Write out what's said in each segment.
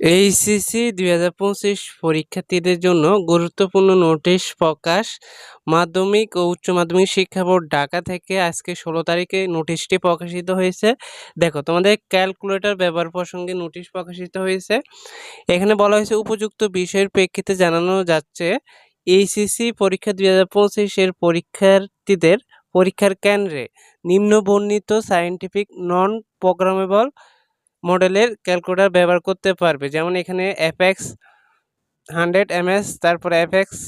HSC দুই হাজার পঁচিশ পরীক্ষার্থীদের জন্য গুরুত্বপূর্ণ নোটিশ প্রকাশ। মাধ্যমিক ও উচ্চ মাধ্যমিক শিক্ষা বোর্ড ঢাকা থেকে আজকে ষোলো তারিখে নোটিশটি প্রকাশিত হয়েছে। দেখো, তোমাদের ক্যালকুলেটর ব্যবহার প্রসঙ্গে নোটিশ প্রকাশিত হয়েছে। এখানে বলা হয়েছে, উপযুক্ত বিষয়ের প্রেক্ষিতে জানানো যাচ্ছে এইচএসসি পরীক্ষা দুই হাজার পঁচিশের পরীক্ষার্থীদের পরীক্ষার কেন্দ্রে নিম্ন বর্ণিত সায়েন্টিফিক নন প্রোগ্রামেবল মডেলের ক্যালকুলেটর ব্যবহার করতে পারবে। যেমন এখানে এফএক্স হান্ড্রেড এমএস তারপরে এফএক্স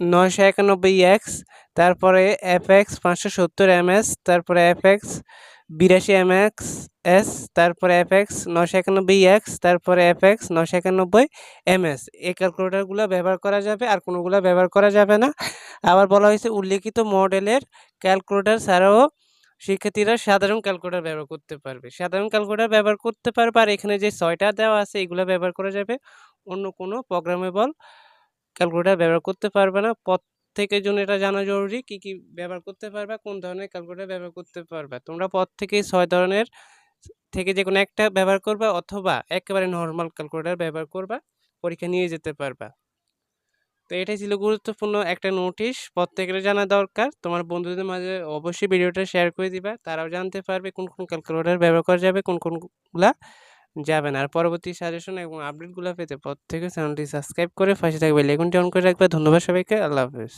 নয়শো একানব্বই এক্স তারপরে এফএক্স পাঁচশো সত্তর এমএস তারপরে এফএক্স বিরাশি এমএক্স এস তারপরে এফএক্স নশো একানব্বই এক্স তারপরে এফএক্স নশো একানব্বই এমএস এই ক্যালকুলেটরগুলো ব্যবহার করা যাবে, আর কোনোগুলো ব্যবহার করা যাবে না। আবার বলা হয়েছে উল্লেখিত মডেলের ক্যালকুলেটর ছাড়াও শিক্ষার্থীরা সাধারণ ক্যালকুলেটর ব্যবহার করতে পারবে। সাধারণ ক্যালকুলেটর ব্যবহার করতে পারবে আর এখানে যে ছয়টা দেওয়া আছে এগুলো ব্যবহার করা যাবে। অন্য কোনো প্রোগ্রামেবল ক্যালকুলেটর ব্যবহার করতে পারবে না। প্রত্যেকের জন্য এটা জানা জরুরি কি কি ব্যবহার করতে পারবে, কোন ধরনের ক্যালকুলেটর ব্যবহার করতে পারবে। তোমরা প্রত্যেকেই ছয় ধরনের থেকে যে কোনো একটা ব্যবহার করবা অথবা একেবারে নর্মাল ক্যালকুলেটর ব্যবহার করবা, পরীক্ষা নিয়ে যেতে পারবা। তো এটাই ছিল গুরুত্বপূর্ণ একটা নোটিশ। প্রত্যেকের জানা দরকার। তোমার বন্ধুদের মাঝে অবশ্যই ভিডিওটা শেয়ার করে দিবা। তারাও জানতে পারবে কোন কোন ক্যালকুলেটর ব্যবহার করা যাবে, কোন কোনগুলা যাবে না। আর পরবর্তী সাজেশন এবং আপডেটগুলো পেতে প্রত্যেকে চ্যানেলটি সাবস্ক্রাইব করে পাশে থাকবে লেগুনটি অন করে রাখবে। ধন্যবাদ সবাইকে। আল্লাহ হাফেজ।